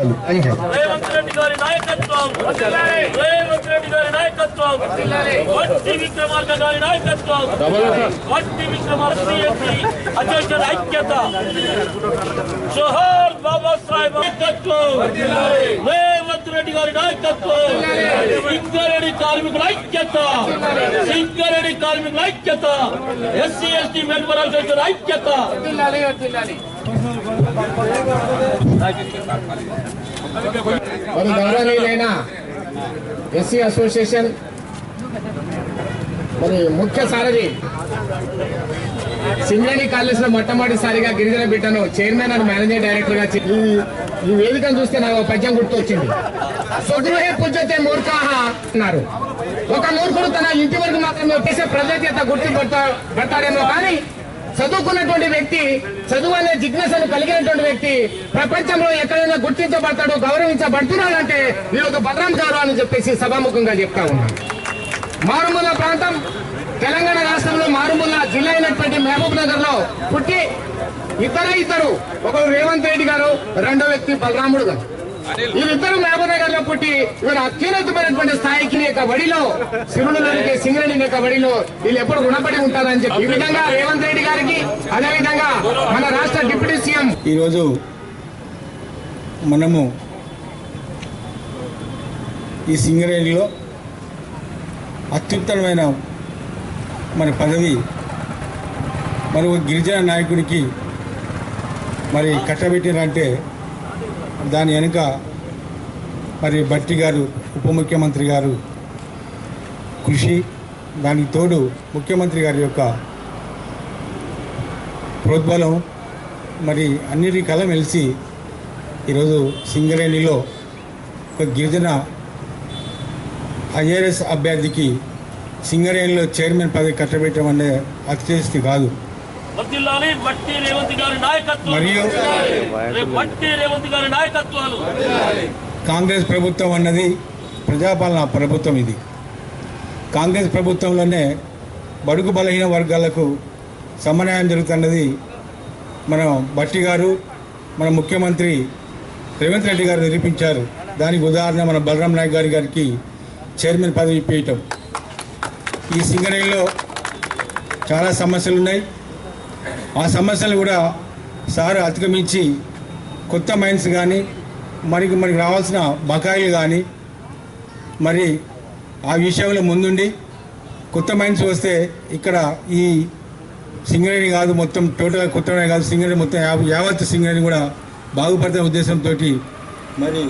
రేవంత్ రెడ్డి గారి నాయకత్వం రేవంత్ రెడ్డి గారి నాయకత్వం వట్టి విక్రమార్క గారి నాయకత్వం వట్టి విక్రమార్క సిఎస్సి అధ్యక్షుల ఐక్యత జోహార్ బాబా సాహెబ్ నాయకత్వం రేవంత్ రెడ్డి గారి నాయకత్వం సింగరేణి కార్మికుల ఐక్యత సింగరేణి కార్మికుల ఐక్యత ఎస్సీ ఎస్టీ మెంబర్ అసోసియేషన్ ఐక్యత మరి గౌరవనీయులైన ఎస్సీ అసోసియేషన్ మరి ముఖ్య సారథి సింగరేణి కాలేజ్లో మొట్టమొదటిసారిగా గిరిజన బిడ్డను చైర్మన్ అండ్ మేనేజింగ్ డైరెక్టర్గా ఈ వేదికను చూస్తే నాకు పద్యం గుర్తొచ్చింది. స్వగృహే పూజతే మూర్ఖాహ అన్నారు. ఒక మూర్ఖుడు తన ఇంటి వరకు మాత్రమే చేసే ప్రజల చేత గుర్తింపడతా పడతాడేమో కానీ చదువుకున్నటువంటి వ్యక్తి చదువు అనే జిజ్ఞాసను కలిగినటువంటి వ్యక్తి ప్రపంచంలో ఎక్కడైనా గుర్తించబడతాడు గౌరవించబడుతున్నాడంటే వీళ్ళొక భద్రం గారు అని చెప్పేసి సభాముఖంగా చెప్తా ఉన్నాను మారుమూల ప్రాంతం తెలంగాణ రాష్ట్రంలో మారుమూల జిల్లా అయినటువంటి మహబూబ్ నగర్లో పుట్టి ఇతర ఇతరు ఒకరు రేవంత్ రెడ్డి గారు రెండో వ్యక్తి బలరాముడు గారు. వీరిద్దరు మహబూబ్నగర్లో పుట్టి వీరు అత్యున్నతమైనటువంటి స్థాయికి నీ యొక్క బడిలో సిరులలోనికి సింగరేణి యొక్క బడిలో వీళ్ళు ఎప్పుడు రుణపడి ఉంటారని చెప్పి ఈ విధంగా రేవంత్ రెడ్డి గారికి అదే విధంగా మన రాష్ట్ర డిప్యూటీ సీఎం ఈరోజు మనము ఈ సింగరేణిలో అత్యుత్తమైన మరి పదవి మరి ఒక గిరిజన నాయకుడికి మరి కట్టబెట్టినంటే దాని వెనుక మరి భట్టి గారు ఉప ముఖ్యమంత్రి గారు కృషి దానికి తోడు ముఖ్యమంత్రి గారి యొక్క ప్రోద్బలం మరి అన్నిటి కల మెలిసి ఈరోజు సింగరేణిలో ఒక గిరిజన ఐఆర్ఎస్ అభ్యర్థికి సింగరేణిలో చైర్మన్ పదవి కట్టబెట్టడం అనే అతిశక్తి కాదు. వర్ధిల్లాలి వట్టి రేవంత్ గారి నాయకత్వం మరియు రేవంత్ గారి నాయకత్వాలు. కాంగ్రెస్ ప్రభుత్వం అన్నది ప్రజాపాలన ప్రభుత్వం ఇది. కాంగ్రెస్ ప్రభుత్వంలోనే బడుగు బలహీన వర్గాలకు సమన్వయం జరుగుతున్నది మన భట్టి గారు మన ముఖ్యమంత్రి రేవంత్ రెడ్డి గారు నిరూపించారు. దానికి ఉదాహరణ మన బలరాం నాయక్ గారి గారికి చైర్మన్ పదవి ఇప్పించటం ఈ సింగరేణిలో చాలా సమస్యలు ఉన్నాయి. ఆ సమస్యలు కూడా సార్ అతిగమించి కొత్త మైన్స్ కానీ మనకి మనకి రావాల్సిన బకాయిలు కానీ మరి ఆ విషయంలో ముందుండి కొత్త మైన్స్ వస్తే ఇక్కడ ఈ సింగరేణి కాదు మొత్తం టోటల్గా కొత్త కాదు సింగరేణి మొత్తం యావత్ సింగరేణి కూడా బాగుపడుతున్న ఉద్దేశంతో మరి